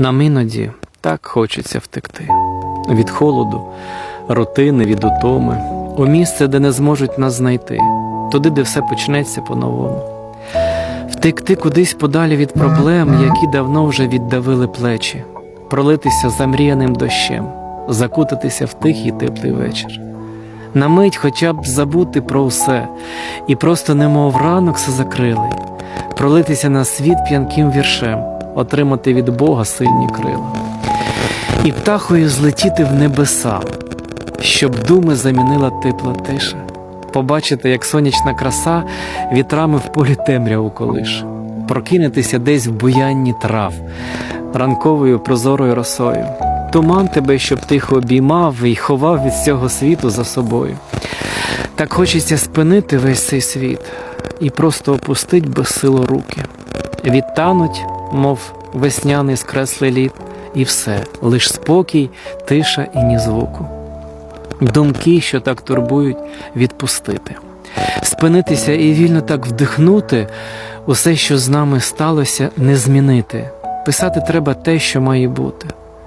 Нам іноді так хочеться втекти. Від холоду, рутини, від утоми, у місце, де не зможуть нас знайти, туди, де все почнеться по-новому. Втекти кудись подалі від проблем, які давно вже віддавили плечі, пролитися замріяним дощем, закутатися в тихий теплий вечір. На мить хоча б забути про все, і просто немов ранок все закрили, пролитися на світ п'янким віршем, отримати від Бога сильні крила, і птахою злетіти в небеса, щоб думи замінила тепла тиша, побачити, як сонячна краса вітрами в полі темряву колише, прокинутися десь в буянні трав, ранковою прозорою росою. Туман тебе, щоб тихо обіймав і ховав від цього світу за собою. Так хочеться спинити весь цей світ і просто опустить безсило руки. Відтануть, мов весняний скреслий лід, і все, лиш спокій, тиша і ні звуку. Думки, що так турбують, відпустити, спинитися і вільно так вдихнути, усе, що з нами сталося, не змінити. Писати треба те, що має бути,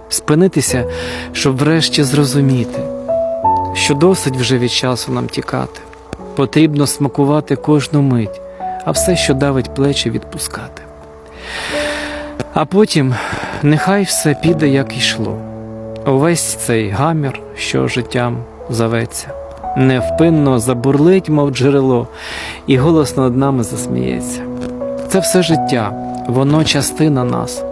спинитися, щоб врешті зрозуміти, що досить вже від часу нам тікати. Потрібно смакувати кожну мить, а все, що давить плечі, відпускати. А потім нехай все піде, як йшло. Увесь цей гамір, що життям зоветься, невпинно забурлить, мов джерело, і голосно над нами засміється. Це все життя, воно частина нас,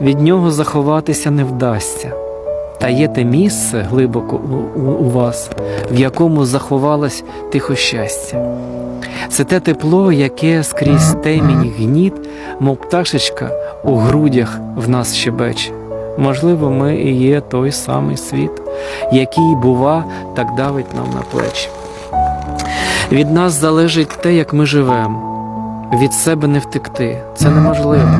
від нього заховатися не вдасться. Та є те місце глибоко у, вас, в якому заховалось тихо щастя. Це те тепло, яке скрізь темінь гніт, мов пташечка у грудях в нас щебече. Можливо, ми і є той самий світ, який, бува, так давить нам на плечі. Від нас залежить те, як ми живемо. Від себе не втекти, це неможливо.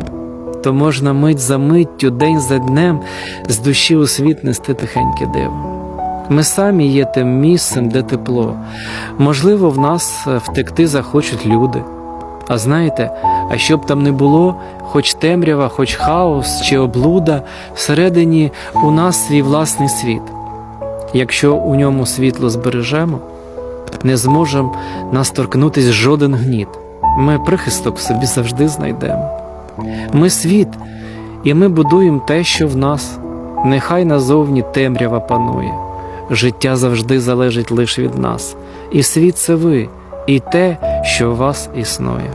То можна мить за миттю, день за днем з душі у світ нести тихеньке диво. Ми самі є тим місцем, де тепло. Можливо, в нас втекти захочуть люди. А знаєте, а щоб там не було, хоч темрява, хоч хаос чи облуда, всередині у нас свій власний світ. Якщо у ньому світло збережемо, не зможем нас торкнутись жоден гніт. Ми прихисток в собі завжди знайдемо. Ми світ, і ми будуємо те, що в нас. Нехай назовні темрява панує. Життя завжди залежить лише від нас. І світ це ви, і те, що у вас існує.